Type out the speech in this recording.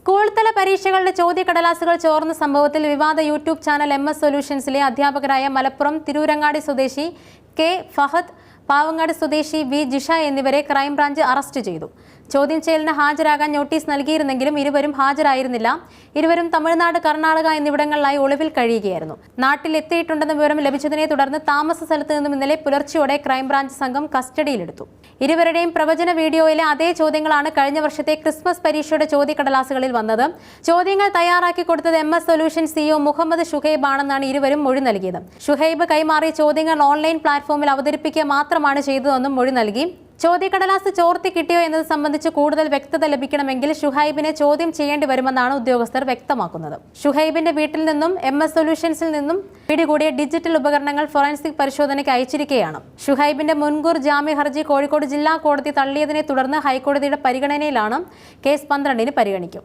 School തല പരീക്ഷകളുടെ ചോദ്യക്കടലാസുകൾ ചോർന്ന സംഭവത്തിൽ വിവാദ യൂട്യൂബ് ചാനൽ എം എസ് സൊല്യൂഷൻസിലെ അധ്യാപകരായ മലപ്പുറം തിരൂരങ്ങാടി സ്വദേശി കെ ഫഹദ് പാവങ്ങാട് സ്വദേശി വി ജിഷ എന്നിവരെ ക്രൈംബ്രാഞ്ച് അറസ്റ്റ് ചെയ്തു. ചോദ്യം ചെയ്യലിന് ഹാജരാകാൻ നോട്ടീസ് നൽകിയിരുന്നെങ്കിലും ഇരുവരും ഹാജരായിരുന്നില്ല. ഇരുവരും തമിഴ്നാട് കർണാടക എന്നിവിടങ്ങളിലായി ഒളിവിൽ കഴിയുകയായിരുന്നു. നാട്ടിൽ എത്തിയിട്ടുണ്ടെന്ന വിവരം ലഭിച്ചതിനെ തുടർന്ന് താമസ സ്ഥലത്ത് നിന്നും ഇന്നലെ പുലർച്ചെയോടെ ക്രൈംബ്രാഞ്ച് സംഘം കസ്റ്റഡിയിലെടുത്തു. ഇരുവരുടെയും പ്രവചന വീഡിയോയിലെ അതേ ചോദ്യങ്ങളാണ് കഴിഞ്ഞ വർഷത്തെ ക്രിസ്മസ് പരീക്ഷയുടെ ചോദ്യക്കടലാസുകളിൽ വന്നത്. ചോദ്യങ്ങൾ തയ്യാറാക്കി കൊടുത്തത് M S solution C E O Muhammad Shuhaib ആണെന്നാണ് ഇരുവരും മൊഴി നൽകിയത്. ഷുഹൈബ് കൈമാറിയ ചോദ്യങ്ങൾ ഓൺലൈൻ പ്ലാറ്റ്ഫോമിൽ അവതരിപ്പിക്കുക മാത്രമാണ് ചെയ്തതെന്നും മൊഴി നൽകി. ചോദ്യക്കടലാസ് ചോർത്തി കിട്ടിയോ എന്നത് സംബന്ധിച്ച് കൂടുതൽ വ്യക്തത ലഭിക്കണമെങ്കിൽ ഷുഹൈബിനെ ചോദ്യം ചെയ്യേണ്ടി വരുമെന്നാണ് ഉദ്യോഗസ്ഥർ വ്യക്തമാക്കുന്നത്. ഷുഹൈബിന്റെ വീട്ടിൽ നിന്നും എം എസ് സൊല്യൂഷൻസിൽ നിന്നും പിടികൂടിയ ഡിജിറ്റൽ ഉപകരണങ്ങൾ ഫോറൻസിക് പരിശോധനയ്ക്ക് അയച്ചിരിക്കുകയാണ്. ഷുഹൈബിന്റെ മുൻകൂർ ജാമ്യ ഹർജി കോഴിക്കോട് ജില്ലാ കോടതി തള്ളിയതിനെ തുടർന്ന് ഹൈക്കോടതിയുടെ പരിഗണനയിലാണ് കേസ് പന്ത്രണ്ടിന് പരിഗണിക്കും.